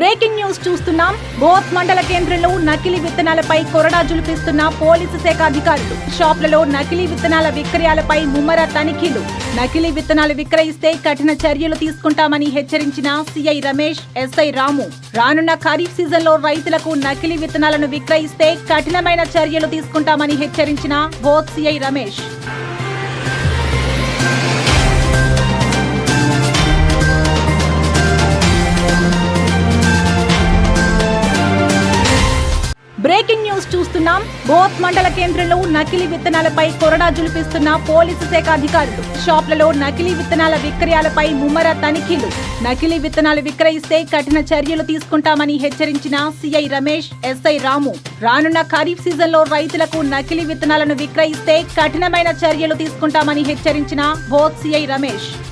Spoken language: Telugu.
బ్రేకింగ్ న్యూస్ చూస్తున్నాం. బోత్ మండల కేంద్రంలో నకిలీ విత్తనాలపై కొరడా జులిపిస్తున్న పోలీసు శాఖ అధికారులు. షాపులలో నకిలీ విత్తనాల విక్రయాలపై ముమ్మర తనిఖీలు. నకిలీ విత్తనాలు విక్రయిస్తే కఠిన చర్యలు తీసుకుంటామని హెచ్చరించిన సిఐ రమేష్ ఎస్ఐ రాము. రానున్న ఖరీఫ్ సీజన్లో రైతులకు నకిలీ విత్తనాలను విక్రయిస్తే కఠినమైన చర్యలు తీసుకుంటామని హెచ్చరించిన Boath CI Ramesh. Breaking news చూస్తున్నాం. బోత్ మండల కేంద్రంలో నకిలీ విత్తనాలపై కొరడా జులిపిస్తున్న పోలీసు శాఖ అధికారులు. షాపులలో నకిలీ విత్తనాల విక్రయాలపై ముమ్మర తనిఖీలు. నకిలీ విత్తనాలు విక్రయిస్తే కఠిన చర్యలు తీసుకుంటామని హెచ్చరించిన సిఐ రమేష్ ఎస్ఐ రాము. రానున్న ఖరీఫ్ సీజన్లో రైతులకు నకిలీ విత్తనాలను విక్రయిస్తే కఠినమైన చర్యలు తీసుకుంటామని హెచ్చరించిన బోత్ సిఐ రమేష్.